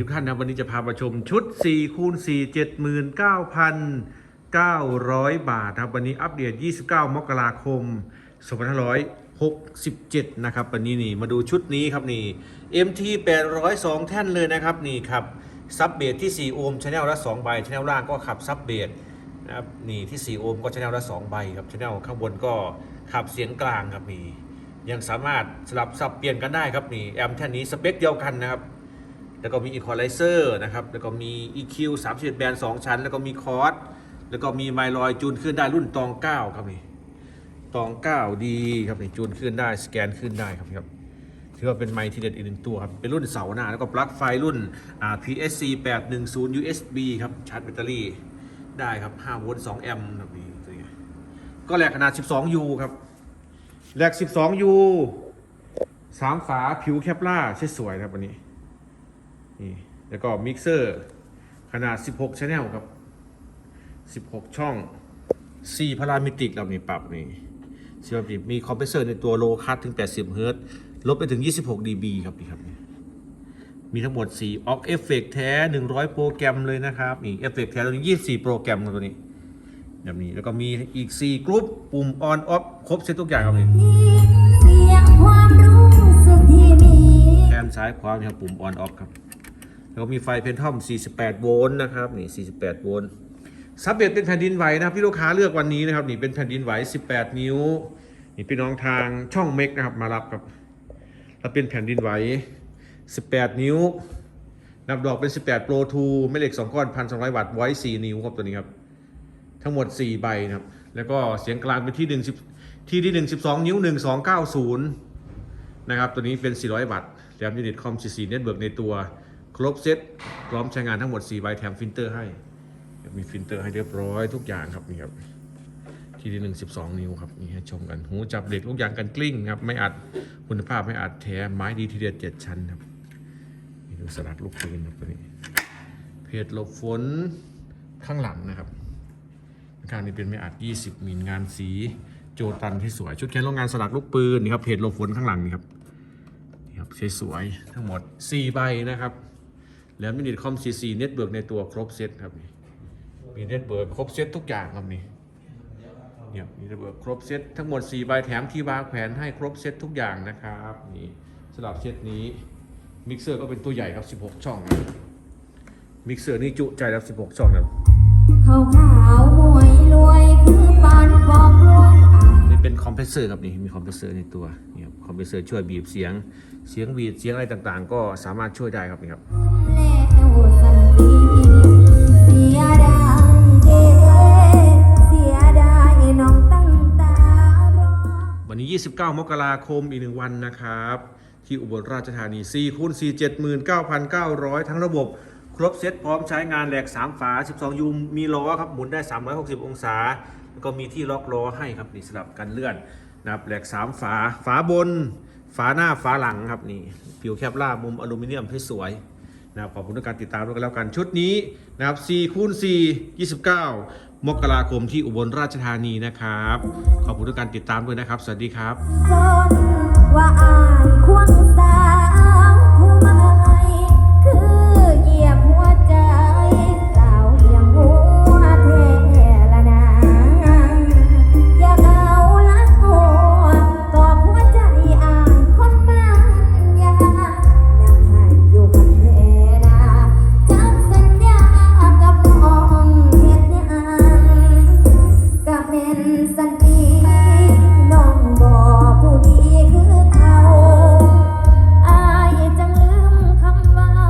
ทุกท่านนะ วันนี้จะพามาชมชุด4คูณ4 79,900 บาทครับ วันนี้อัปเดต 29 มกราคม 2567 นะครับ วันนี้นี่มาดูชุดนี้ครับนี่ MT 802 แท่นเลยนะครับนี่ครับซับเบสที่ 4 โอห์มชแนลละ2ใบชแนลล่างก็ขับซับเบสนะครับนี่ที่ 4 โอห์มก็ชแนลละ2ใบครับชแนลข้างบนก็ขับเสียงกลางครับนี่ยังสามารถสลับสับเปลี่ยนกันได้ครับนี่ แอมแท่นนี้สเปคเดียวกันนะครับ แล้วก็มี Equalizer นะครับ แล้วก็มี EQ 31แบนด์2ชั้น แล้วก็มีคอร์สแล้วก็มีไมลอยจูนขึ้นได้รุ่นตอง 9 ครับนี่ตอง 9 ดีครับนี่จูนขึ้นได้สแกนขึ้นได้ครับครับถือว่าเป็นไมค์ที่เด็ดอีกหนึ่งตัวครับ เป็นรุ่นเสาหน้า แล้วก็ปลั๊กไฟรุ่น PSC 810 USB ครับ ชาร์จแบตเตอรี่ได้ครับ5โวลต์2แอมป์ครับนี้ก็แหลกขนาด 12U ครับแหลก 12U สามฝาผิวแคปล่าใช่สวยๆนะครับวันนี้ นี่แล้วก็มิกเซอร์ขนาด 16 channel ครับ 16 ช่อง 4 พารามิติกเรามีปรับนี่ซีปรับมีคอมเพรสเซอร์ในตัวโลคัสถึง 80 เฮิรตซ์ลบไปถึง 26 dB ครับนี่ครับ มีทั้งหมด 4 ออกเอฟเฟกแท้ 100 โปรแกรมเลยนะครับนี่เอฟเฟกแท้ตัวนี้24 โปรแกรมครับตัวนี้แบบนี้ แล้วก็มีอีก 4 กรุ๊ปปุ่มออนออฟครบเซตทุกอย่างครับนี่เสียงความรู้สึกที่มีแทนซ้ายขวามีครับปุ่มออนออฟครับ แล้วก็มีไฟเพนทอม 48 โวลต์นะครับนี่48 โวลต์ซับเบตเป็นแผ่นดินไหวนะครับที่ลูกค้าเลือกวันนี้นะครับนี่เป็นแผ่นดินไหว 18 นิ้วนี่พี่น้องทางช่องเมกนะครับมารับครับแล้วเป็นแผ่นดินไหว 18 นิ้วนับดอกเป็น 18 Pro 2แม่เหล็ก 2 ก้อน 1,200 วัตต์ไว้ 4 นิ้วครับตัวนี้ครับ ทั้งหมด 4 ใบนะครับ แล้วก็เสียงกลางเป็นที่1 10ที่ที่ 1 12 นิ้ว 1290 นะครับ ตัวนี้เป็น 400 วัตต์แถมยูนิตคอม 44 เน็ตเบิร์กในตัว ครบเซตพร้อมใช้งานทั้งหมด4ใบแถมฟิลเตอร์ให้ มีฟิลเตอร์ให้เรียบร้อยทุกอย่างครับนี่ครับที่ที่หนึ่งสิบสองนิ้วครับนี่ให้ชมกันหูจับเหล็กลูกยางกันกลิ้งครับไม่อัดคุณภาพไม่อัดแท้ไม้ดีทีเดียวเจ็ดชั้นครับนี่ดูสลักลูกปืนครับตัวนี้เพจหลบฝนข้างหลังนะครับข้างนี้เป็นไม่อัด 20มิลงานสีโจตันที่สวย ชุดแขนโรงงานสลักลูกปืนนี่ครับเพจหลบฝนข้างหลังนี่ครับนี่ครับสวยๆทั้งหมด4ใบนะครับ แล้วมินิคอม CC เน็ตเบิร์กในตัวครบเซตครับนี่มีเน็ตเบิร์กครบเซตทุกอย่างครับนี่เนี่ยมีเน็ตเบิร์กครบเซตทั้งหมด4ใบแถมที่วางแผนให้ครบเซตทุกอย่างนะครับนี่สำหรับเซตนี้มิกเซอร์ก็เป็นตัวใหญ่ครับ 16 ช่องนะมิกเซอร์นี่จุใจแล้ว16 ช่องนะขาวขาวๆมวยรวยคือปานปอกลวงอ่างนี่เป็นคอมเพรสเซอร์ครับนี่มีคอมเพรสเซอร์ในตัวนี่ครับคอมเพรสเซอร์ช่วยบีบเสียงเสียงบีดเสียงอะไรต่างๆ ก็สามารถช่วยได้ครับนี่ครับแล้ วันนี้ 29 มกราคมอีกหนึ่งวันนะครับ ที่อุบลราชธานี4คูณ4 79,900 ทั้งระบบครบเซตพร้อมใช้งานแหลก 3 ฝา 12 ยูมมีล้อครับ หมุนได้ 360 องศา แล้วก็มีที่ล็อกล้อให้ครับนี่สลับกันเลื่อนนะครับแหลก 3 ฝา ฝาบน ฝาหน้าฝาหลังครับนี่ผิวแคปล่ามุมอลูมิเนียมที่สวย นะครับขอบคุณทุกการติดตามด้วยกันแล้วกันชุดนี้นะครับ4คูณ4 29 มกราคมที่อุบลราชธานีนะครับ ขอบคุณทุกการติดตามด้วยนะครับ สวัสดีครับ